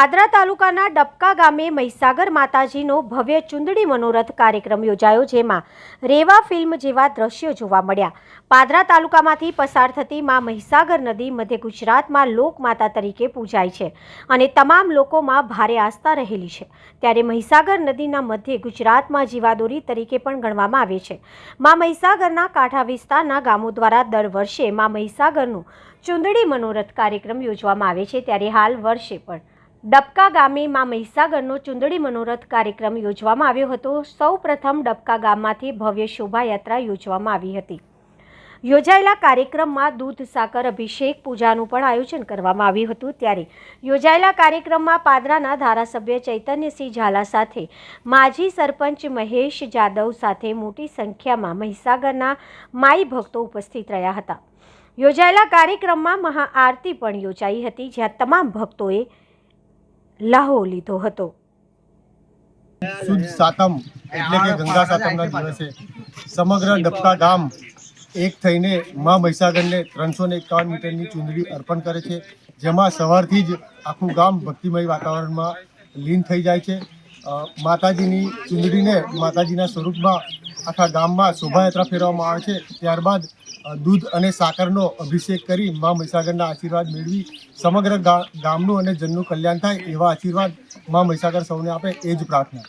પાદરા તાલુકાના ડબકા ગામે મહીસાગર માતાજીનો ભવ્ય ચુંદડી મનોરથ કાર્યક્રમ યોજાયો, જેમાં રેવા ફિલ્મ જેવા દ્રશ્યો જોવા મળ્યા. પાદરા તાલુકામાંથી પસાર થતી માં મહીસાગર નદી મધ્ય ગુજરાતમાં લોકમાતા તરીકે પૂજાય છે અને તમામ લોકોમાં ભારે આસ્થા રહેલી છે. ત્યારે મહીસાગર નદીના મધ્યે ગુજરાતમાં જીવાદોરી તરીકે પણ ગણવામાં આવે છે. માં મહીસાગરના કાંઠા વિસ્તારના ગામો દ્વારા દર વર્ષે માં મહીસાગરનું ચુંદડી મનોરથ કાર્યક્રમ યોજવામાં આવે છે. ત્યારે હાલ વર્ષે પણ ડબકા ગામે માં મહીસાગરનો ચુંદડી મનોરથ કાર્યક્રમ યોજવામાં આવ્યો હતો. સૌ પ્રથમ ડબકા ગામમાંથી ભવ્ય શોભાયાત્રા યોજવામાં આવી હતી. યોજાયેલા કાર્યક્રમમાં દૂધ, સાકર, અભિષેક, પૂજાનું પણ આયોજન કરવામાં આવ્યું હતું. ત્યારે યોજાયેલા કાર્યક્રમમાં પાદરાના ધારાસભ્ય ચૈતન્યસિંહ ઝાલા સાથે માજી સરપંચ મહેશ જાદવ સાથે મોટી સંખ્યામાં મહીસાગરના માઈ ભક્તો ઉપસ્થિત રહ્યા હતા. યોજાયેલા કાર્યક્રમમાં મહાઆરતી પણ યોજાઈ હતી, જ્યાં તમામ ભક્તોએ લાહો લીધો હતો. શુદ્ધ સાતમ એટલે કે ગંગા સાતમના દિવસે સમગ્ર ડબકા ગામ એક થઈને મા મહીસાગરને ત્રણસો ને એકાવન મીટરની ચુંદડી અર્પણ કરે છે, જેમાં સવારથી જ આખું ગામ ભક્તિમય વાતાવરણમાં લીન થઈ જાય છે. માતાજીની ચુંદડીને માતાજીના સ્વરૂપમાં આખા ગામમાં શોભાયાત્રા ફેરવવામાં આવે છે. ત્યારબાદ દૂધ અને સાકરનો અભિષેક કરી મા મહીસાગરના આશીર્વાદ મેળવી સમગ્ર ગામનું અને જનનું કલ્યાણ થાય એવા આશીર્વાદ મા મહીસાગર સૌને આપે એ જ પ્રાર્થના.